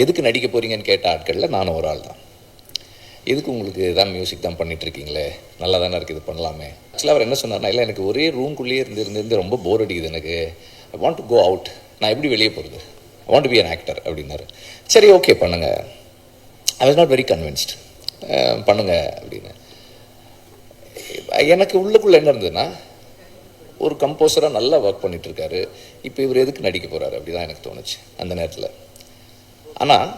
எதுக்கு நடிக்க போகிறீங்கன்னு கேட்ட ஆட்களில் நானும் ஒரு ஆள் தான் எதுக்கு உங்களுக்கு தான் மியூசிக் தான் பண்ணிகிட்ருக்கீங்களே நல்லா தானே இருக்குது இது பண்ணலாமே. ஆக்சுவலாக அவர் என்ன சொன்னார்னா இல்லை எனக்கு ஒரே ரூம்குள்ளேயே இருந்து இருந்து ரொம்ப போர் அடிக்குது எனக்கு. I want to go out நான் எப்படி வெளியே போகிறது I want be an actor அப்படின்னாரு. சரி ஓகே பண்ணுங்கள் I was not very convinced பண்ணுங்கள் அப்படின்னு. எனக்கு உள்ளுக்குள்ளே என்ன இருந்ததுன்னா ஒரு கம்போசராக நல்லா ஒர்க் பண்ணிகிட்ருக்காரு இப்போ இவர் எதுக்கு நடிக்க போறாரு? அப்படிதான் எனக்கு தோணுச்சு அந்த நேரத்தில். ஆனால்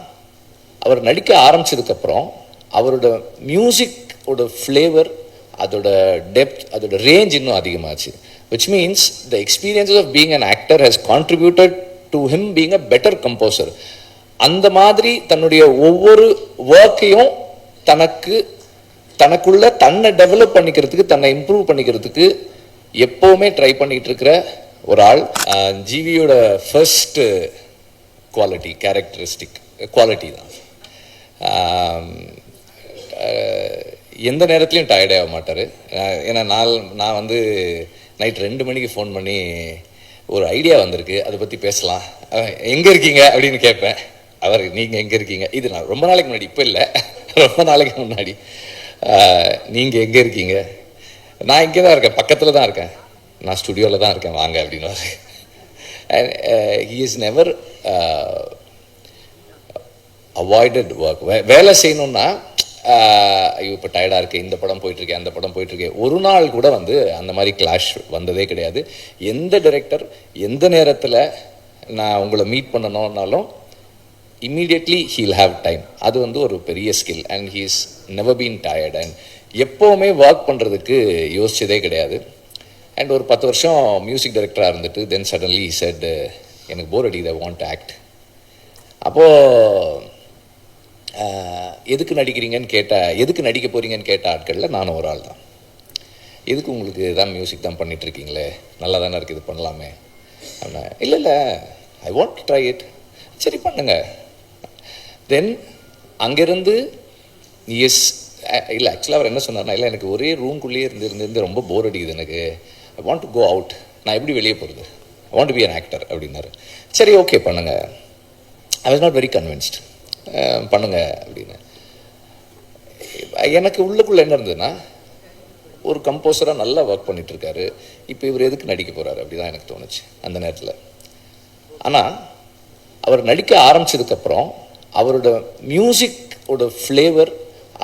அவர் நடிக்க ஆரம்பிச்சதுக்கப்புறம் அவரோட மியூசிக்கோட ஃப்ளேவர் அதோட டெப்த் அதோட ரேஞ்ச் இன்னும் அதிகமாச்சு. Which means the experience of being an actor has contributed to him being a better composer அந்த மாதிரி தன்னுடைய ஒவ்வொரு ஒர்க்கையும் தனக்கு தனக்குள்ள தன்னை டெவலப் பண்ணிக்கிறதுக்கு தன்னை இம்ப்ரூவ் பண்ணிக்கிறதுக்கு எப்போவுமே ட்ரை பண்ணிகிட்டு இருக்கிற ஒரு ஆள். ஜிவியோட ஃபர்ஸ்ட்டு குவாலிட்டி கேரக்டரிஸ்டிக் குவாலிட்டி தான். எந்த நேரத்துலையும் டயர்டே ஆக மாட்டார். ஏன்னா நாள் நான் வந்து நைட் ரெண்டு மணிக்கு ஃபோன் பண்ணி ஒரு ஐடியா வந்திருக்கு. அதை பற்றி பேசலாம். எங்கே இருக்கீங்க? அப்படின்னு கேட்பேன். அவர் நீங்கள் எங்கே இருக்கீங்க? இது நான் ரொம்ப நாளைக்கு முன்னாடி இப்போ இல்லை. ரொம்ப நாளைக்கு முன்னாடி. நீங்கள் எங்கே இருக்கீங்க? நான் இங்கே தான் இருக்கேன். பக்கத்தில் தான் இருக்கேன். நான் ஸ்டுடியோவில் தான் இருக்கேன். வாங்க அப்படின்னு he is never avoided work வேலை செய்யணும்னா uh, ஐயோ இப்போ டயர்டாக இருக்கு. இந்த படம் போயிட்டுருக்கேன் அந்த படம் போயிட்டுருக்கேன் ஒரு நாள் கூட வந்து அந்த மாதிரி கிளாஷ் வந்ததே கிடையாது. எந்த டைரக்டர் எந்த நேரத்தில் நான் உங்களை மீட் பண்ணணும்னாலும் இம்மீடியட்லி ஹீல் ஹாவ் டைம் அது வந்து ஒரு பெரிய skill and he is never been tired and எப்போவுமே ஒர்க் பண்ணுறதுக்கு யோசிச்சதே கிடையாது. அண்ட் ஒரு பத்து வருஷம் மியூசிக் டைரக்டராக இருந்துட்டு தென் சடன்லி செட் எனக்கு போர் அடிக்குது ஐ வாண்ட் ஆக்ட் அப்போது எதுக்கு நடிக்கிறீங்கன்னு கேட்ட எதுக்கு நடிக்க போகிறீங்கன்னு கேட்ட ஆட்களில் நானும் ஒரு ஆள் தான் எதுக்கு உங்களுக்கு தான் மியூசிக் தான் பண்ணிகிட்ருக்கீங்களே நல்லா தானே இருக்குது இது பண்ணலாமே. அப்படின்னா இல்லை இல்லை ஐ வாண்ட் ட்ரை இட் சரி பண்ணுங்க. தென் அங்கேருந்து எஸ் இல்லை ஆக்சுவலாக அவர் என்ன சொன்னார்னா இல்லை எனக்கு ஒரே ரூம்குள்ளேயே இருந்து இருந்து இருந்து ரொம்ப போர் அடிக்குது எனக்கு. I want to go out நான் எப்படி வெளியே போகிறது I want be an actor அப்படின்னாரு. சரி ஓகே பண்ணுங்கள் I was not very convinced பண்ணுங்கள் அப்படின்னு. எனக்கு உள்ளுக்குள்ளே என்ன இருந்ததுன்னா ஒரு கம்போசராக நல்லா ஒர்க் பண்ணிகிட்ருக்காரு இப்போ இவர் எதுக்கு நடிக்க அப்படி தான் எனக்கு தோணுச்சு அந்த நேரத்தில். ஆனால் அவர் நடிக்க ஆரம்பிச்சதுக்கப்புறம் அவரோட மியூசிக்கோட ஃப்ளேவர்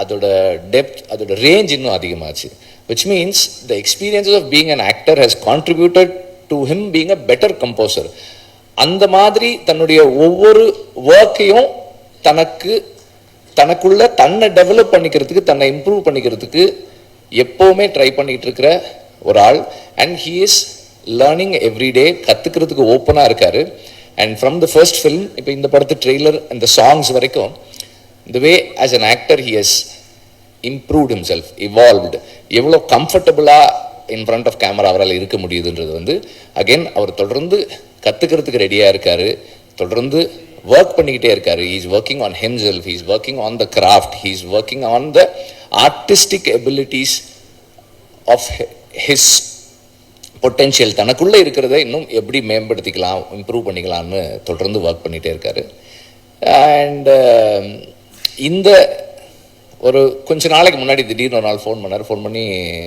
அதோட டெப்த் அதோட ரேஞ்ச் இன்னும் அதிகமாச்சு. Which means the experiences of being an actor has contributed to him being a better composer அந்த மாதிரி தன்னுடைய ஒவ்வொரு ஒர்க்கையும் தனக்கு தனக்குள்ள தன்னை டெவலப் பண்ணிக்கிறதுக்கு தன்னை இம்ப்ரூவ் பண்ணிக்கிறதுக்கு எப்போவுமே ட்ரை பண்ணிட்டு இருக்கிற ஒரு ஆள். And he is learning every day கற்றுக்கிறதுக்கு ஓப்பனாக இருக்கார். And from the first film இப்போ இந்த படத்து ட்ரெய்லர் இந்த சாங்ஸ் வரைக்கும் the way as an actor he has improved himself evolved எவ்வளோ கம்ஃபர்டபுளாக இன் ஃப்ரண்ட் ஆஃப் கேமரா அவரால் இருக்க முடியுதுன்றது வந்து அகைன் அவர் தொடர்ந்து கற்றுக்கிறதுக்கு ரெடியாக இருக்கார். தொடர்ந்து ஒர்க் பண்ணிக்கிட்டே இருக்காரு. Is working on himself. Self is working on the craft he working on the artistic abilities of his potential தனக்குள்ளே இருக்கிறத இன்னும் எப்படி மேம்படுத்திக்கலாம் இம்ப்ரூவ் பண்ணிக்கலாம்னு தொடர்ந்து ஒர்க் பண்ணிகிட்டே இருக்காரு. அண்ட் um, இந்த ஒரு கொஞ்ச நாளைக்கு முன்னாடி திடீர்னு ஒரு நாள் ஃபோன் பண்ணார். ஃபோன் பண்ணி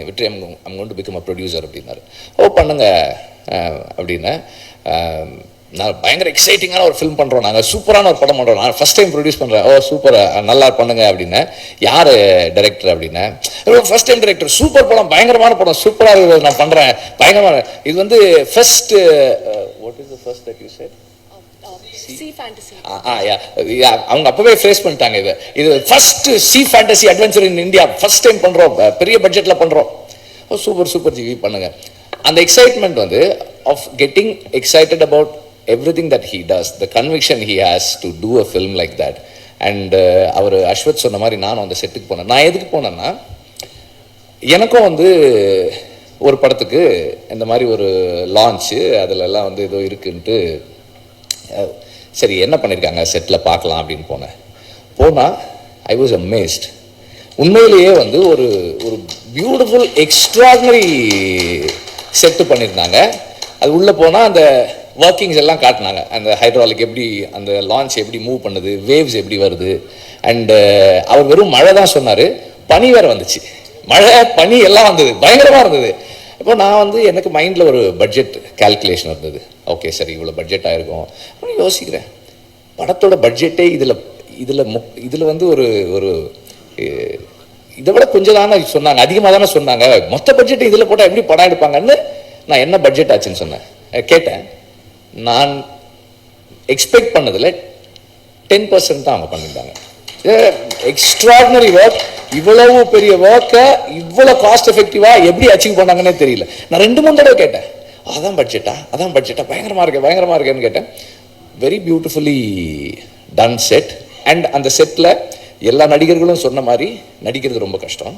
விட்டு அம் அம் கொண்டு பிகம் அ ப்ரொடியூசர் அப்படின்னாரு. ஓ பண்ணுங்க. அப்படின்னு. நான் பயங்கர எக்ஸைட்டிங்கான ஒரு ஃபிலிம் பண்ணுறோம் நாங்கள் சூப்பரான ஒரு படம் பண்ணுறோம் நான் ஃபஸ்ட் டைம் ப்ரொடியூஸ் பண்ணுறேன் ஓ சூப்பர். நல்லா பண்ணுங்க அப்படின்னு. யார் டைரக்டர் அப்படின்னு. ஃபஸ்ட் டைம் டைரக்டர் சூப்பர் படம் பயங்கரமான படம். சூப்பராக இருக்குது நான் பண்ணுறேன் பயங்கரமான இது வந்து first what is the first that you said? அவங்க அப்பவே ஃபேஸ் பண்ணிட்டாங்க இது. இது first C fantasy adventure in India first time பண்றோம். அஹ், பெரிய பட்ஜெட்ல பண்றோம். ஓ சூப்பர் சூப்பர் ஜிவி பண்ணுங்க. அந்த எக்ஸைட்மெண்ட் வந்து of getting excited about everything that he does the conviction he has to do a film like that and அவர் அஸ்வத் சொன்ன மாதிரி நானும் அந்த செட்டுக்கு போனேன். நான் எதுக்கு போனேன்னா எனக்கும் வந்து ஒரு படத்துக்கு இந்த மாதிரி ஒரு லான்ச்சு அதுல எல்லாம் வந்து ஏதோ இருக்குன்ட்டு சரி என்ன பண்ணியிருக்காங்க செட்டில் பார்க்கலாம் அப்படின்னு போனேன். போனால் ஐ வாஸ் அமேஸ்ட் உண்மையிலேயே வந்து ஒரு ஒரு பியூட்டிஃபுல் எக்ஸ்ட்ராடினரி செட்டு பண்ணியிருந்தாங்க அது உள்ளே போனால் அந்த ஒர்க்கிங்ஸ் எல்லாம் காட்டினாங்க. அந்த ஹைட்ராலிக் எப்படி அந்த லான்ச் எப்படி மூவ் பண்ணுது வேவ்ஸ் எப்படி வருது. அண்டு uh, அவர் வெறும் மழை தான் சொன்னார். பனி வேறு வந்துச்சு. மழை பனி எல்லாம் வந்தது. பயங்கரமாக இருந்தது. இப்போ நான் வந்து எனக்கு மைண்டில் ஒரு பட்ஜெட் கால்குலேஷன் இருந்தது. ஓகே சரி இவ்வளோ பட்ஜெட் ஆகிருக்கும் அப்படின்னு யோசிக்கிறேன். படத்தோட பட்ஜெட்டே இதில் இதில் மு இதில் வந்து ஒரு ஒரு இதை விட கொஞ்சம் தானே சொன்னாங்க அதிகமாக தானே சொன்னாங்க. மொத்த பட்ஜெட் இதில் போட்டால் எப்படி படம் எடுப்பாங்கன்னு நான் என்ன பட்ஜெட் ஆச்சுன்னு சொன்னேன். கேட்டேன். நான் எக்ஸ்பெக்ட் பண்ணதில் டென் பர்சன்ட் தான் அவங்க பண்ணியிருந்தாங்க. எக்ஸ்ட்ராடினரி ஒர்க் இவ்வளவு பெரிய ஒர்க்கை இவ்வளோ காஸ்ட் எஃபெக்டிவாக எப்படி அச்சீவ் பண்ணாங்கன்னே தெரியல. நான் ரெண்டு மூணு தடவை கேட்டேன். அதான் பட்ஜெட்டா அதான் பட்ஜெட்டா பயங்கரமாக இருக்கு பயங்கரமாக இருக்கேன்னு கேட்டேன். Very beautifully done set and அந்த செட்டில் எல்லா நடிகர்களும் சொன்ன மாதிரி நடிக்கிறது ரொம்ப கஷ்டம்.